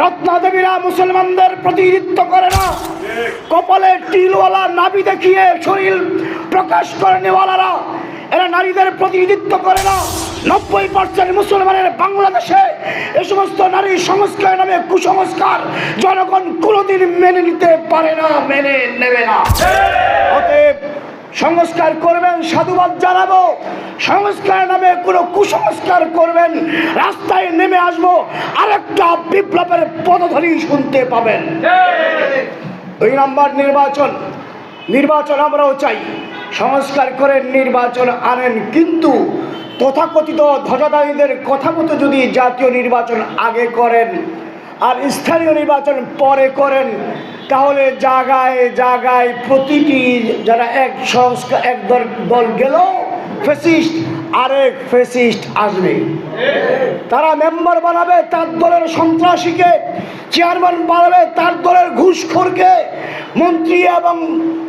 রত্নাদেবীরা মুসলমানদের প্রতিনিধিত্ব করে না। কপালে টিলওয়ালা নাবি দেখিয়ে শরীর প্রকাশ করে নেওয়ালারা, এরা নারীদের প্রতিনিধিত্ব করে না। নব্বই পার্সেন্ট মুসলমানের বাংলাদেশে এ সমস্ত নারী সংস্কার নামে কুসংস্কার জনগণ কোনোদিন মেনে নিতে পারে না, মেনে নেবে না। সংস্কার করবেন সাধুবাদ জানাব। সংস্কার নামে কোনো কুসংস্কার করবেন রাস্তায় নেমে আসব আরেকটা বিপ্লবের পদধ্বনি শুনতে পাবেন। দুই নম্বর নির্বাচন নির্বাচন আমরাও চাই। সংস্কার করে নির্বাচন আনেন কিন্তু তথাকথিত ধ্বজাদারীদের কথা মতো যদি জাতীয় নির্বাচন আগে করেন আর স্থানীয় নির্বাচন পরে করেন তাহলে জায়গায় জায়গায় প্রতিটি যারা এক সংস্কার, এক দল গেল, ফেসিস্ট, আরেক ফেসিস্ট আসবে। তারা মেম্বার বানাবে তার দলের সন্ত্রাসীকে চেয়ারম্যান বানাবে তার দলের ঘুষখোরকে, মন্ত্রী এবং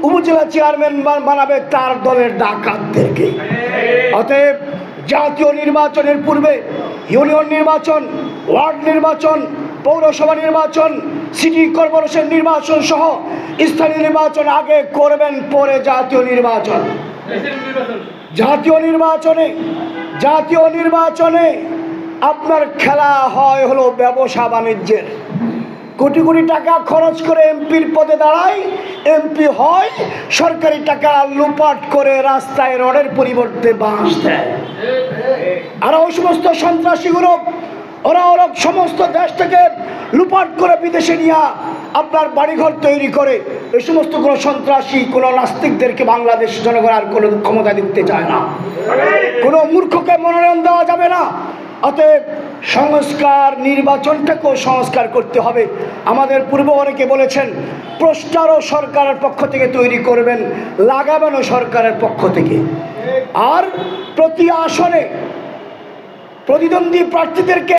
উপজেলা চেয়ারম্যান বানাবে তার দলের ডাকাতদেরকে। অতএব জাতীয় নির্বাচনের পূর্বে ইউনিয়ন নির্বাচন ওয়ার্ড নির্বাচন পৌরসভা নির্বাচন সিটি কর্পোরেশন নির্বাচন সহ স্থানীয় নির্বাচন আগে করবেন, পরে জাতীয় নির্বাচন। জাতীয় নির্বাচনে জাতীয় নির্বাচনে আপনার খেলা হয় হলো ব্যবসা বাণিজ্যের। কোটি কোটি টাকা খরচ করে এমপির পদে দাঁড়ায়, এমপি হয়, সরকারি টাকা লুপাট করে রাস্তায় রডের পরিবর্তে বাঁশ দেয়। আর ওই সমস্ত সন্ত্রাসীগুলো ওরা ওরা সমস্ত দেশ থেকে লুপাট করে বিদেশে নিয়ে আপনার বাড়িঘর তৈরি করে। এই সমস্ত কোনো সন্ত্রাসী, কোনো নাস্তিকদেরকে বাংলাদেশ জনগণ আর কোনো ক্ষমতা দিতে চায় না। কোনো মূর্খকে মনোনয়ন দেওয়া যাবে না। অতএব সংস্কার নির্বাচনটাকেও সংস্কার করতে হবে। আমাদের পূর্ব অনেকে বলেছেন প্রস্তারও সরকারের পক্ষ থেকে তৈরি করবেন, লাগাবেনও সরকারের পক্ষ থেকে। আর প্রতি আসনে প্রতিদ্বন্দ্বী প্রার্থীদেরকে